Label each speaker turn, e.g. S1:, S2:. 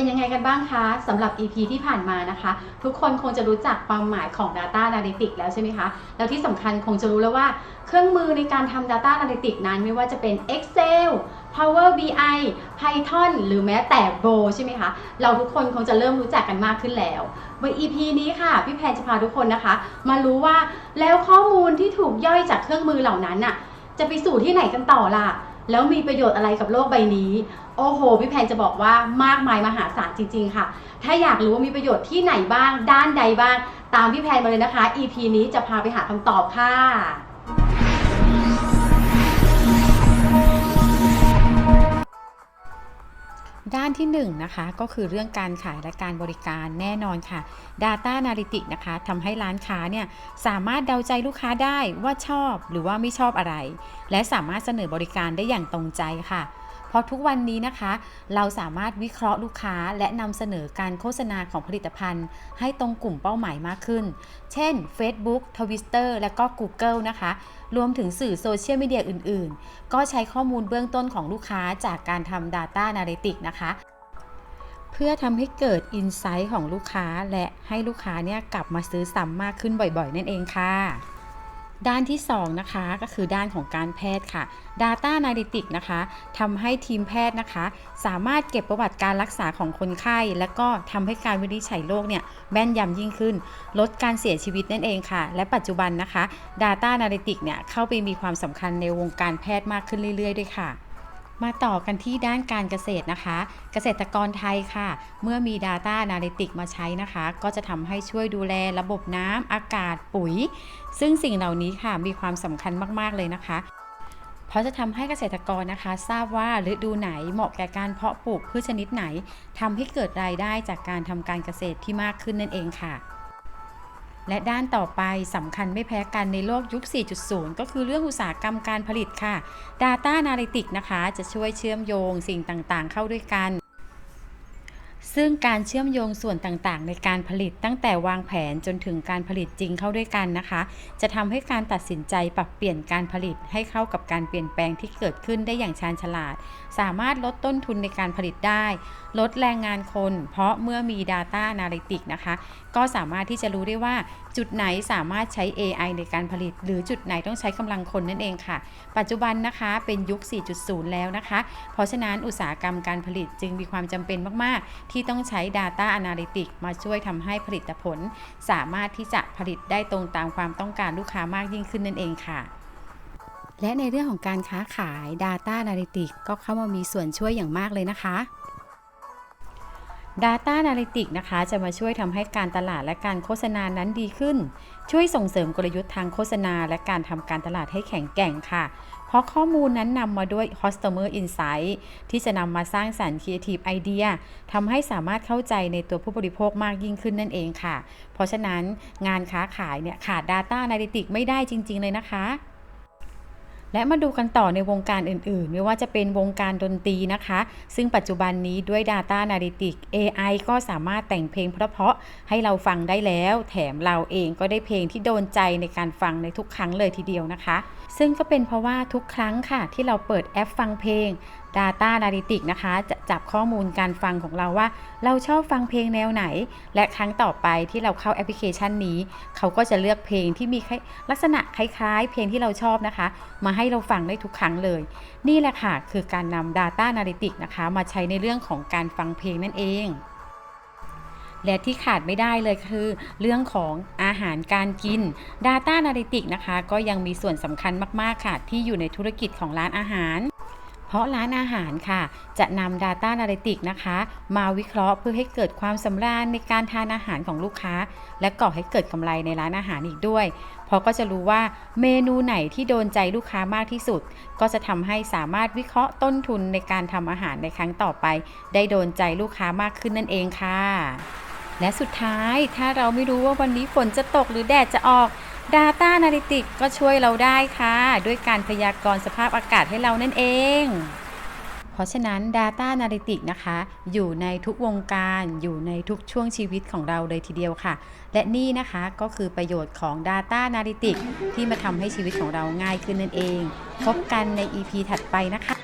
S1: เป็นยังไงกันบ้างคะสำหรับ EP ที่ผ่านมานะคะ ทุกคนคงจะรู้จักความหมายของ Data Analytics แล้วใช่ไหมคะ แล้วที่สำคัญคงจะรู้แล้วว่าเครื่องมือในการทำ Data Analytics นั้นไม่ว่าจะเป็น Excel Power BI Python หรือแม้แต่ Bo ใช่ไหมคะ เราทุกคนคงจะเริ่มรู้จักกันมากขึ้นแล้วใน EP นี้ค่ะ พี่แพนจะพาทุกคนนะคะ มารู้ว่าแล้วข้อมูลที่ถูกย่อยจากเครื่องมือเหล่านั้นน่ะจะไปสู่ที่ไหนกันต่อล่ะ แล้วมีประโยชน์อะไรกับโลกใบนี้ โอ้โห พี่แพนจะบอกว่ามากมายมหาศาลจริง ๆ ค่ะ ถ้าอยากรู้ว่ามีประโยชน์ที่ไหนบ้าง ด้านใดบ้าง ตามพี่แพนมาเลยนะคะ EP นี้จะพาไปหาคำตอบค่ะ
S2: ด้านที่1นงนะคะก็คือเรื่องการขายและการบริการแน่นอนค่ะ Data Analytics นะคะทำให้ร้านค้าเนี่ยสามารถเดาใจลูกค้าได้ว่าชอบหรือว่าไม่ชอบอะไร และสามารถเสนอบริการได้อย่างตรงใจค่ะ เพราะทุกวันนี้นะคะ เราสามารถวิเคราะห์ลูกค้าและนำเสนอการโฆษณาของผลิตภัณฑ์ ให้ตรงกลุ่มเป้าหมายมากขึ้น เช่น Facebook Twitter และก็ Google นะคะ รวมถึงสื่อโซเชียลมีเดียอื่น ๆ ก็ใช้ข้อมูลเบื้องต้นของลูกค้าจากการทำ Data Analytics นะคะเพื่อทำให้เกิด Insight ของลูกค้าและให้ลูกค้าเนี่ยกลับมาซื้อซ้ำมากขึ้นบ่อยๆ นั่นเองค่ะ ด้านที่ 2 นะคะก็คือด้านของการแพทย์ค่ะ Data Analytics นะคะทำให้ทีมแพทย์นะคะ สามารถเก็บประวัติการรักษาของคนไข้ และก็ทำให้การวินิจฉัยโรคเนี่ยแม่นยำยิ่งขึ้น ลดการเสียชีวิตนั่นเองค่ะ และปัจจุบันนะคะ Data Analytics เนี่ยเข้าไปมีความสำคัญในวงการแพทย์มากขึ้นเรื่อย ๆ ด้วยค่ะ มาต่อกันที่ด้านการเกษตรนะคะ เกษตรกรไทยค่ะ เมื่อมี Data Analytics มาใช้นะคะ ก็จะทำให้ช่วยดูแลระบบน้ำอากาศปุ๋ย ซึ่งสิ่งเหล่านี้ค่ะมีความสำคัญมากๆเลยนะคะ เพราะจะทำให้เกษตรกรนะคะ ทราบว่าฤดูไหนเหมาะแก่การเพาะปลูกพืชชนิดไหนทำให้เกิดรายได้จากการทำการเกษตรที่มากขึ้นนั่นเองค่ะ และด้านต่อไปสำคัญไม่แพ้กันในโลกยุค 4.0 ก็คือเรื่องอุตสาหกรรมการผลิตค่ะ Data Analytics นะคะจะช่วยเชื่อมโยงสิ่งต่างๆ เข้าด้วยกันซึ่งการเชื่อมโยงส่วนต่างๆ ในการผลิตตั้งแต่วางแผนจนถึงการผลิตจริงเข้าด้วยกันนะคะ จะทำให้การตัดสินใจปรับเปลี่ยนการผลิตให้เข้ากับการเปลี่ยนแปลงที่เกิดขึ้นได้อย่างชาญฉลาด สามารถลดต้นทุนในการผลิตได้ ลดแรงงานคน เพราะเมื่อมี Data Analytics นะคะก็สามารถที่จะรู้ได้ว่าจุดไหนสามารถใช้ AI ในการผลิต หรือจุดไหนต้องใช้กำลังคนนั่นเองค่ะ ปัจจุบันนะคะเป็นยุค 4.0 แล้วนะคะ เพราะฉะนั้นอุตสาหกรรมการผลิตจึงมีความจำเป็นมาก ๆ ที่ต้องใช้ Data Analytics มาช่วยทำให้ผลิตผล สามารถที่จะผลิตได้ตรงตามความต้องการลูกค้ามากยิ่งขึ้นนั่นเองค่ะและในเรื่องของการค้าขาย Data Analytics ก็เข้ามามีส่วนช่วยอย่างมากเลยนะคะ Data Analytics นะคะ จะมาช่วยทำให้การตลาดและการโฆษณานั้นดีขึ้น ช่วยส่งเสริมกลยุทธ์ทางโฆษณา และการทำการตลาดให้แข็งแกร่งค่ะ เพราะข้อมูลนั้นนำมาด้วย Customer Insight ที่จะนำมาสร้างสรรค์ Creative Idea ทำให้สามารถเข้าใจในตัวผู้บริโภคมากยิ่งขึ้นนั่นเองค่ะ เพราะฉะนั้นงานค้าขายเนี่ยขาด Data Analytics ไม่ได้จริง ๆ เลยนะคะ และมาดูกันต่อในวงการอื่นๆ ไม่ว่าจะเป็นวงการดนตรีนะคะ ซึ่งปัจจุบันนี้ด้วย Data Analytics AI ก็สามารถแต่งเพลงเพราะๆให้เราฟังได้แล้ว แถมเราเองก็ได้เพลงที่โดนใจในการฟังในทุกครั้งเลยทีเดียวนะคะ ซึ่งก็เป็นเพราะว่าทุกครั้งค่ะ ที่เราเปิดแอปฟังเพลง Data Analytics นะคะจะจับข้อมูลการฟังของเราว่า เราชอบฟังเพลงแนวไหน และครั้งต่อไปที่เราเข้าแอปพลิเคชันนี้ เขาก็จะเลือกเพลงที่มีลักษณะคล้ายๆ เพลงที่เราชอบนะคะ มาให้เราฟังได้ทุกครั้งเลย นี่แหละค่ะคือการนำ Data Analytics นะคะมาใช้ในเรื่องของการฟังเพลงนั่นเองและที่ขาดไม่ได้เลยคือ เรื่องของอาหารการกิน Data Analytics นะคะ ก็ยังมีส่วนสำคัญมาก ๆ ค่ะ ที่อยู่ในธุรกิจของร้านอาหาร เพราะร้านอาหารค่ะ จะนำ Data Analytics นะคะ มาวิเคราะห์เพื่อให้เกิดความสำราญในการทานอาหารของลูกค้า และก่อให้เกิดกำไรในร้านอาหารอีกด้วย เพราะก็จะรู้ว่าเมนูไหนที่โดนใจลูกค้ามากที่สุด ก็จะทำให้สามารถวิเคราะห์ต้นทุนในการทำอาหารในครั้งต่อไป ได้โดนใจลูกค้ามากขึ้นนั่นเองค่ะและสุดท้ายถ้าเราไม่รู้ว่าวันนี้ฝนจะตกหรือแดดจะออก Data Analytics ก็ช่วยเราได้ค่ะ ด้วยการพยากรณ์สภาพอากาศให้เรานั่นเอง เพราะฉะนั้น Data Analytics นะคะ อยู่ในทุกวงการอยู่ในทุกช่วงชีวิตของเราเลยทีเดียวค่ะ และนี่นะคะก็คือประโยชน์ของ Data Analytics ที่มาทำให้ชีวิตของเราง่ายขึ้นนั่นเอง พบกันใน EP ถัดไปนะคะ